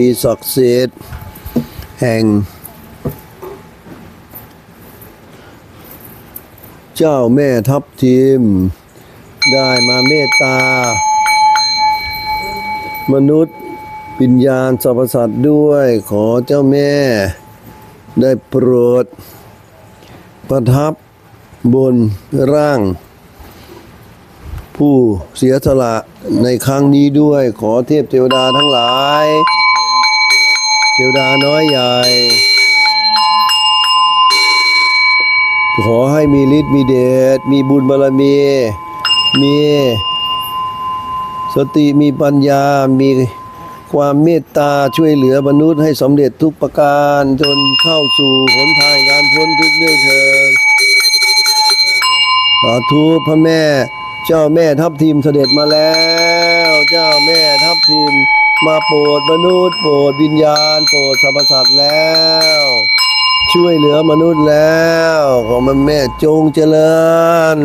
มีศักดิ์สิทธิ์แห่ง เจ้าแม่ทัพทิมได้มาเมตตา มนุษย์วิญญาณสรรพสัตว์ด้วยขอเจ้าแม่ ได้โปรด ประทับบนร่าง ผู้เสียสละในครั้งนี้ด้วยขอเทพเทวดาทั้งหลาย เทวดาน้อยใหญ่ ขอให้มีฤทธิ์มีเดชมีบุญบารมี มีสติมีปัญญา มีความเมตตาช่วยเหลือมนุษย์ให้สำเร็จทุกประการจนเข้าสู่หนทางการพ้นทุกข์ด้วยเถิดสาธุพระแม่ เจ้าแม่ทัพทีมเสด็จมาแล้ว เจ้าแม่ทัพทีม มาโปรดมนุษย์โปรดวิญญาณ โปรดสรรพสัตว์แล้ว ช่วยเหลือมนุษย์แล้ว ของมันแม่จงเจริญ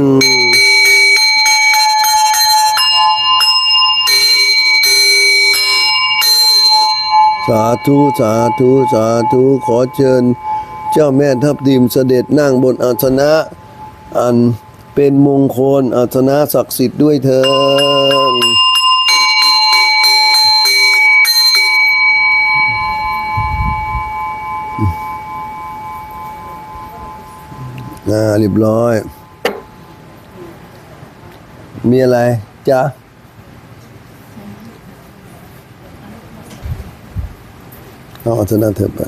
สาธุสาธุสาธุขอเชิญ เจ้าแม่ทัพทิมเสด็จนั่งบนอาสนะ อันเป็นมงคลอาสนะศักดิ์สิทธิ์ด้วยเถิด อ่าเรียบร้อย มีอะไรจ๊ะเอาอาสนะเถอะไป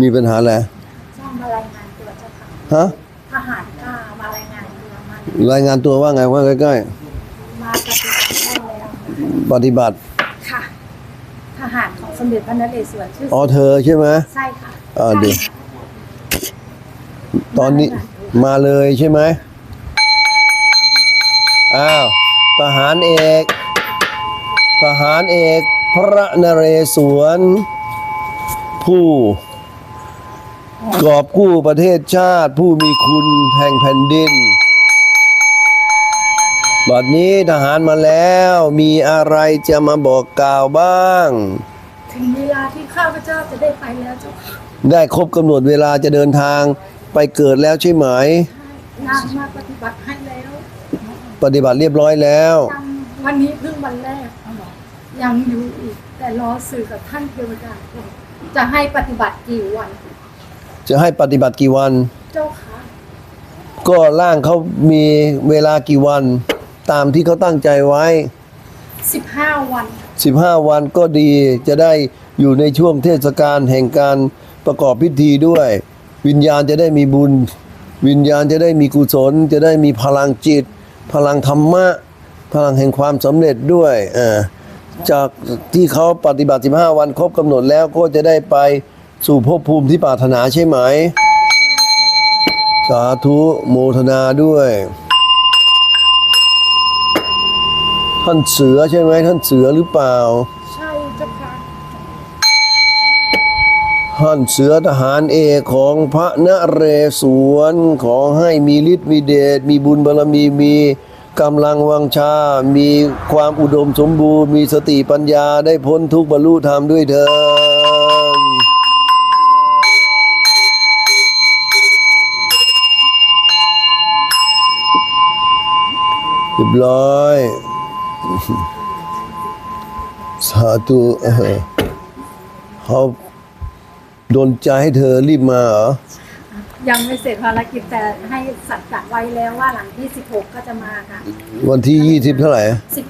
มีปัญหาอะไร ฮะทหารกล้ามารายงานตัวมารายงานตัวว่าไงว่าใกล้มาปฏิบัติได้แล้วๆ ปฏิบัติ ค่ะทหารของสมเด็จพระนเรศวรชื่ออ๋อเธอใช่ไหม ใช่ค่ะอ่าเดี๋ยวตอนนี้มาเลยใช่ไหมอ้าวทหารเอก ทหารเอก พระนเรศวร ผู้ กอบกู้ประเทศชาติผู้มีคุณแห่งแผ่นดิน บัดนี้ทหารมาแล้วมีอะไรจะมาบอกกล่าวบ้าง ถึงเวลาที่ข้าพเจ้าจะได้ไปแล้วเจ้าค่ะได้ครบกำหนดเวลาจะเดินทางไปเกิดแล้วใช่ไหม นางมาปฏิบัติให้แล้วปฏิบัติเรียบร้อยแล้ว ยังวันนี้เพิ่งวันแรกยังอยู่อีก แต่รอสื่อกับท่านเทวดาก่อนจะให้ปฏิบัติกี่วัน จะให้ปฏิบัติกี่วัน เจ้าค่ะก็ร่างเขามีเวลากี่วัน ตามที่เขาตั้งใจไว้ สิบห้าวัน 15 วันก็ดีจะได้อยู่ในช่วงเทศกาลแห่งการประกอบพิธีด้วย วิญญาณจะได้มีบุญ วิญญาณจะได้มีกุศล จะได้มีพลังจิต พลังธรรมะ พลังแห่งความสำเร็จด้วยอ่าจากที่เขาปฏิบัติ 15 วันครบกำหนดแล้วก็จะได้ไป สู่ภพภูมิที่ปรารถนาใช่ไหม สาธุโมทนาด้วย ท่านเสือใช่ไหมท่านเสือหรือเปล่า ใช่จ้าค่ะท่านเสือทหารเอกของพระนเรศวรขอให้มีฤทธิ์มีเดชมีบุญบารมีมีกำลังวังชา มีความอุดมสมบูรณ์ มีสติปัญญาได้พ้นทุกข์บรรลุธรรมด้วยเถิด รียบร้อย สาธุเออเขาโดนใจให้เธอรีบมาเหรอ ยังไม่เสร็จภารกิจแต่ให้สัจจะไว้แล้วว่าหลังที่ 16 ก็จะมาค่ะ วันที่ยี่สิบเท่าไหร่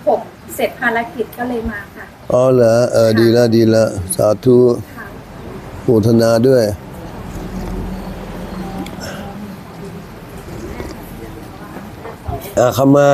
16 เสร็จภารกิจก็เลยมาค่ะ อ๋อเหรอเออดีแล้วดีแล้วสาธุค่ะโมทนาด้วย อะเข้ามา